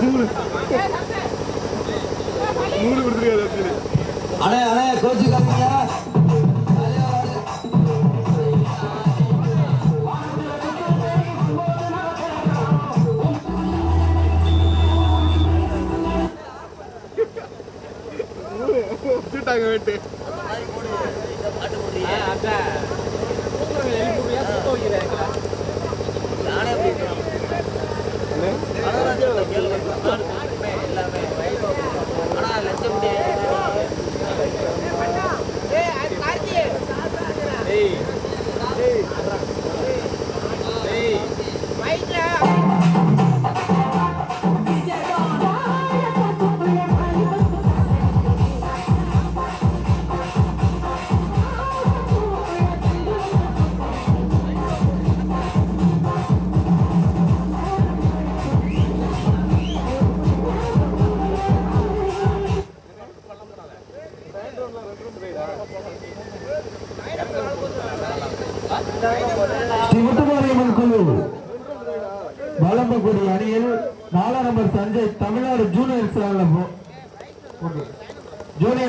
நூறு கொடுத்துருக்காரு actually. அண்ணே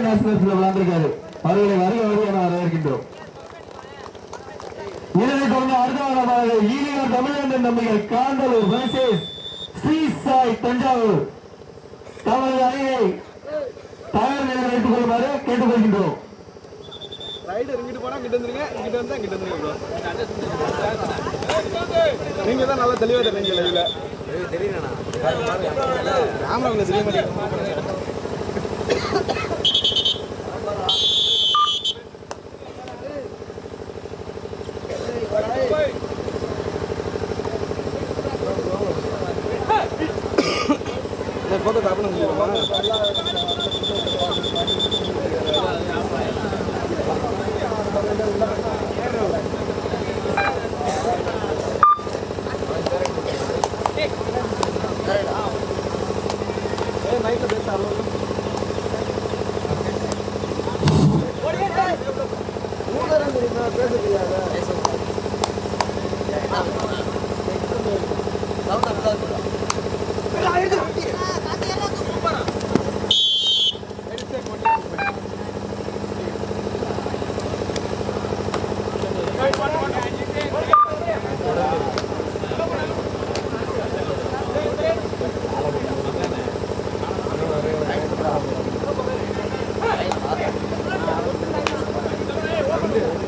நேஷனல்ஸ்ல விளையாண்டிருக்காரு அவர்களை வருக வருக என வரவேற்கின்றோம். இதனை தொடர்ந்து அடுத்தவரமாக ஈலியார் தமிழக நம்பிகள் காந்தலூர் versus ஸ்ரீ சாய் தஞ்சாவூர். தமது அணியை தயார் நிலையில் வைத்துக் கொள்ளுமாறு கேட்டுக்கொள்கின்றோம். ரைடர் இங்கிட்டு போனா இங்கிட்டு வந்துருங்க. இங்கிட்டு வந்தா இங்கிட்டு வந்துருங்க. நீங்க தான் நல்லா தெளிவா தெரியுங்க லைவ்ல கேமரா உங்களுக்கு தெரிய மாட்டேங்குது போட்டோ தப்பு முடியுமா நைட்ல பேச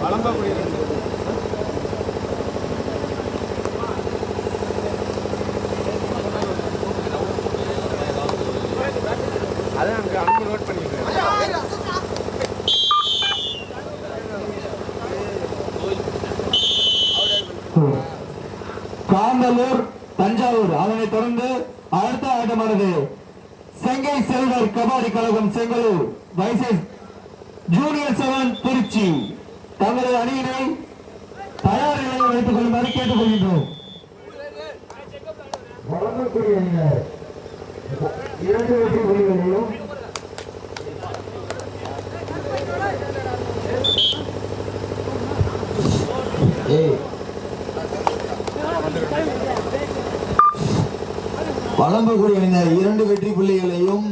வளம்பா குடியிருந்தது அதான் அங்கே அங்கே நோட் பண்ணிக்கிறேன் காந்தலூர் தஞ்சாவூர் அதனைத் தொடர்ந்து அடுத்த ஆட்டமானது செங்கை செல்வர் கபாடி கழகம் Chengalur versus junior seven Trichy. தங்களது அணியினை தயார் நிலையில் வைத்துக் கொள்ளுமாறு கேட்டுக்கொள்கின்றோம். வழங்கக்கூடிய இரண்டு வெற்றி புள்ளிகளையும் அணியினர் இரண்டு வெற்றி புள்ளிகளையும்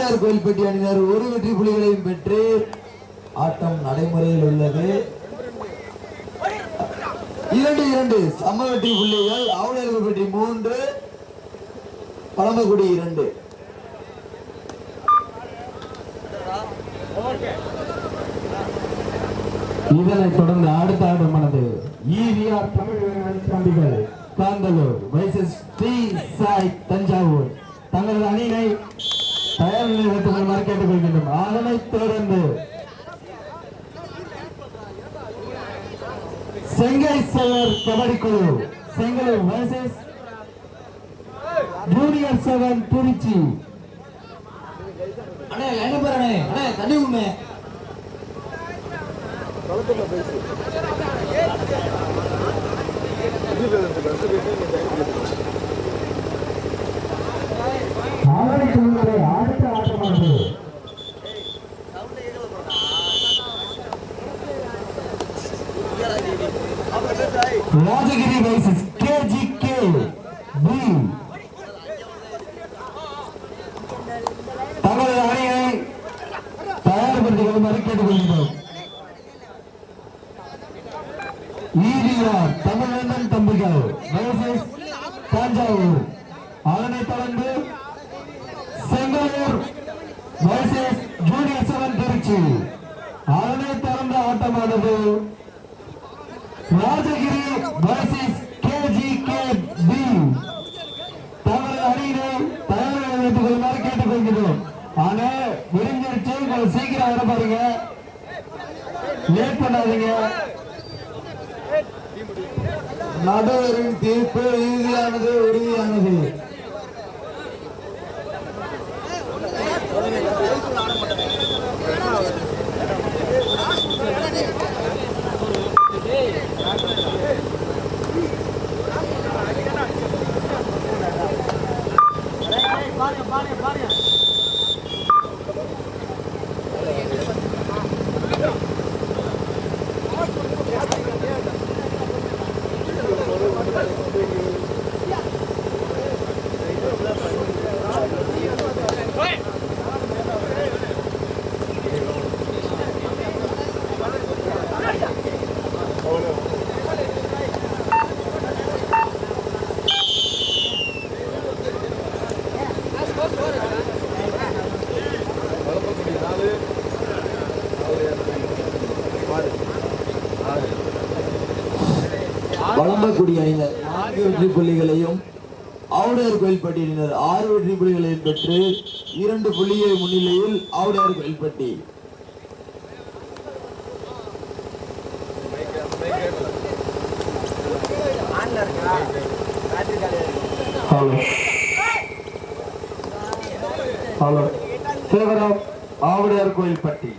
ஆவுடையார் கோயில்பட்டி அணியினர் ஒரு வெற்றி புலிகளையும் பெற்று ஆட்டம் நடைமுறையில் உள்ளது. இரண்டு இரண்டு. சம வெற்றி புள்ளிகள் ஆவுடையார் கோயில்பட்டி மூன்று பழம்பக்குடி இரண்டு. இதனைத் தொடர்ந்து அடுத்த ஆட்டமானது ஈவிஆர் தமிழ் தம்பிகள் காந்தலூர் வைசஸ் ஸ்ரீ சாய் தஞ்சாவூர். தங்களது அணியினை தயார் நிலையில் வைத்துக் கொள்ளுமாறு கேட்டுக்கொள்கின்றோம். அதனை தொடர்ந்து செங்கை சவர் கபடி குழு Chengalur versus junior seven Trichy. அண்ணே என்ன நம்பர் அண்ணே அண்ணே தண்ணி உண்மை தொலைத்துல பேசு காவடி தொழில்துறை அடுத்த ஆட்டமானது. Rajagiri versus KG K P தங்களது அணியை தயார்படுத்திக் கொள்ளுமாறு கேட்டுக்கொள்கிறோம் ராஜகிரி versus கேஜிகே பி தங்களது அணியினர் தயாராக வைத்துக் கொள்ளுமாறு கேட்டுக்கொள்கிறோம். ஆனா விரும்பிடுச்சு கொஞ்சம் சீக்கிரம் வர பாருங்க. லேட் பண்ணாதீங்க. நடுவரின் தீர்ப்பு இறுதியானது உறுதியானது வளம்பக்குடி அணியினர் நான்கு வெற்றி புள்ளிகளையும் ஆவுடையார் கோயில்பட்டியினர் ஆறு வெற்றி புள்ளிகளையும் பெற்று இரண்டு புள்ளியை முன்னிலையில் ஆவுடையார் கோயில்பட்டி. ஹலோ ஹலோ சேவரம் ஆவுடையார் கோயில்பட்டி.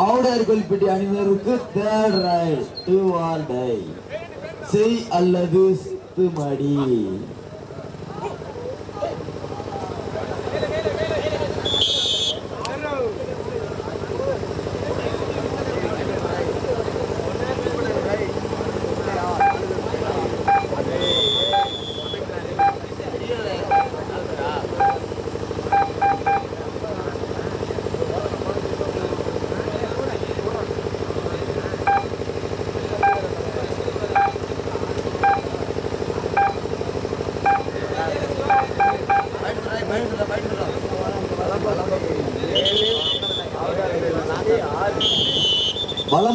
ஆவுடையார் கோயில்பட்டி அணியினருக்கு third raid do or die செய் அல்லது சுத்துமடி.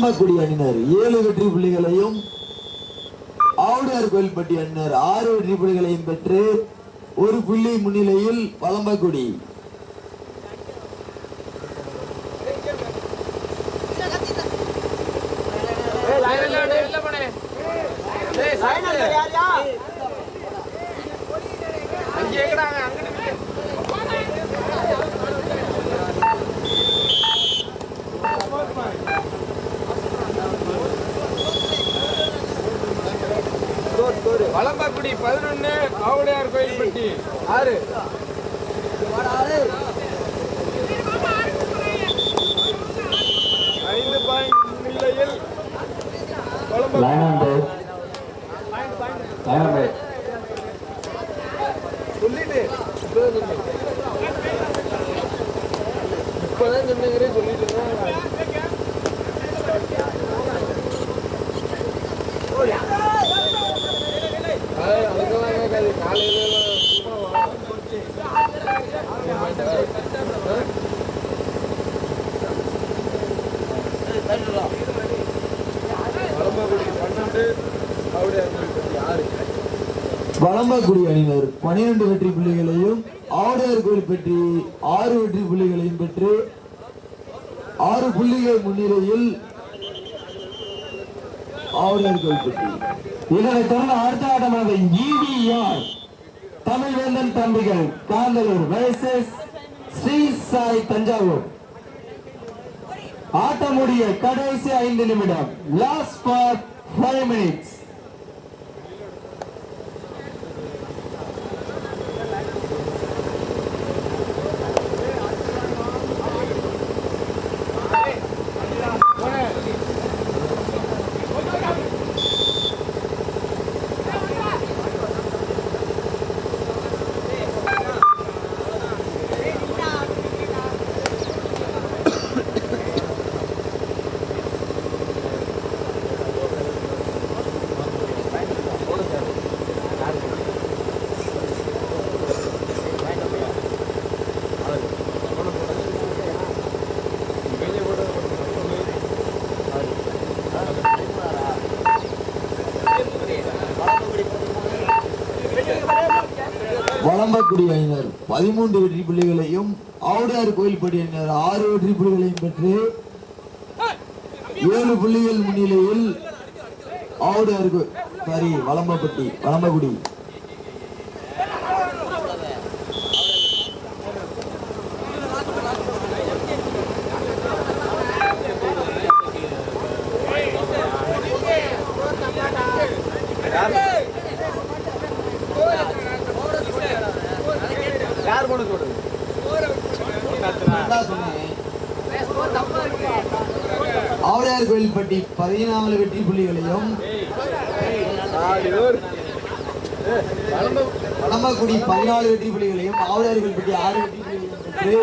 வளம்பக்குடி அணியினர். ஏழு வெற்றி புள்ளிகளையும் ஆவுடையார் கோயில்பட்டி அணியினர் ஆறு வெற்றி புள்ளிகளையும் பெற்று ஒரு புள்ளி முன்னிலையில் வளம்பக்குடி வளம்பாக்குடி பதினொன்னு ஆவுடையார் கோயில்பட்டி ஆறு. ஐந்து பாயிண்ட் முன்னிலையில் சொல்லிட்டு. இப்பதான் சொன்னீங்க சொல்லிட்டு வளம்பக்குடி அணியினர் பனிரெண்டு வெற்றி புள்ளிகளையும் ஆடையார் கோயில் பெற்றி ஆறு வெற்றி புள்ளிகளையும் பெற்று ஆறு புள்ளிகள் முன்னிலையில் ஆடையார் கோயில் பெற்றி. இதனைத் தொடர்ந்து அடுத்த ஆட்டமானது இவிஆர் தமிழ்வேந்தன் தம்பிகள் காந்தலூர் வயசஸ் ஸ்ரீ சாய் தஞ்சாவூர். ஆட்டமுடைய கடைசி ஐந்து நிமிடம் last for five minutes Valambakudi அணியினர் பதிமூன்று வெற்றி புள்ளிகளையும் ஆவுடையார் கோயில்படி அணியினர் ஆறு வெற்றி புள்ளிகளையும் பெற்று ஏழு புள்ளிகள் முன்னிலையில் ஆவுடையார் சாரி வளம்பப்பட்டி வளம்பக்குடி Yeah போன சொல்றது ஆவுடையார் கோயில்பட்டி பதினாலு வெற்றி புள்ளிகளையும் நாலு பதினாலு வெற்றி புள்ளிகளையும் ஆவுடையார் கோயில்பட்டி ஆறு வெற்றி புள்ளிகளையும் பெற்று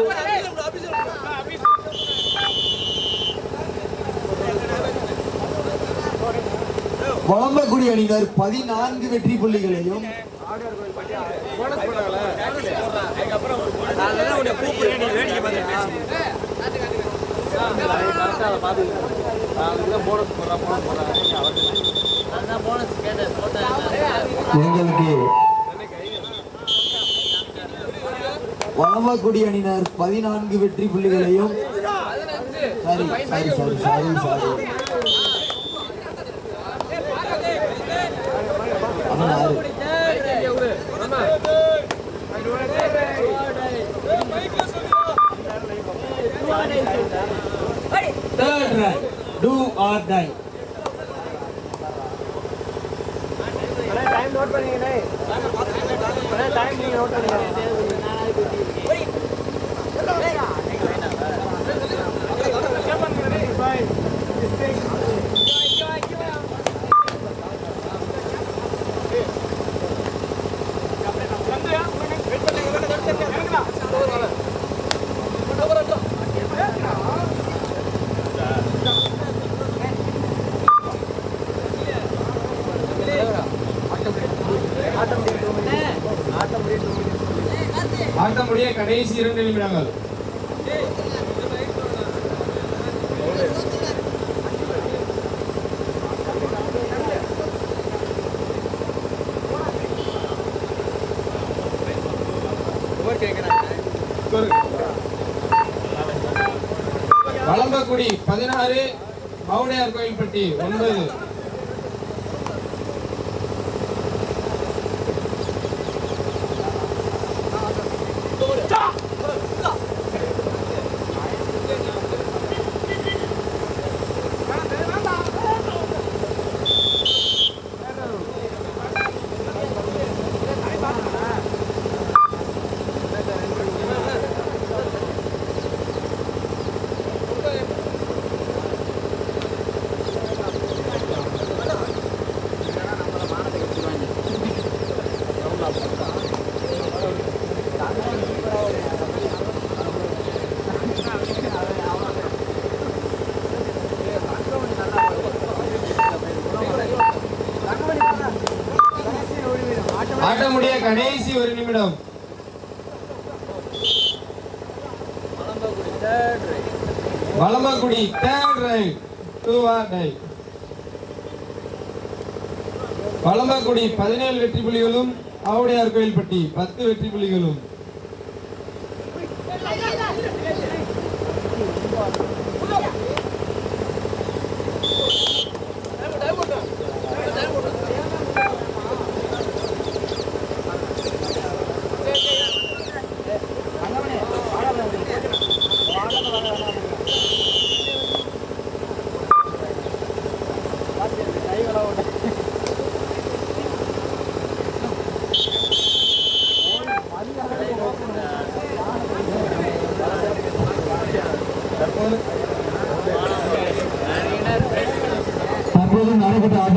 வளம்பக்குடி அணியினர் பதினான்கு வெற்றி புள்ளிகளையும் அதுக்கப்புறம் பார்த்து போனஸ் போட்டாங்களே போனஸ் போடுறா போனஸ் போடுறா எங்களுக்கு வளம்பக்குடி அணியினர் பதினான்கு வெற்றி புள்ளிகளையும் sorry sorry sorry sorry sorry அண்ணா, ஆறு third raid do or die time note பண்ணீங்கண்ணே time நீங்க நோட் பண்ணீங்க ஆட்டமுடைய கடைசி இரண்டு நிமிடங்கள். வளம்பக்குடி பதினாறு மவுடையார் கோயில்பட்டி ஒன்பது. ஆட்டமுடைய கடைசி ஒரு நிமிடம். Valamakudi third raid do or die Valambakudi பதினேழு வெற்றி புலிகளும் ஆவுடையார் கோயில்பட்டி பத்து வெற்றி புலிகளும்.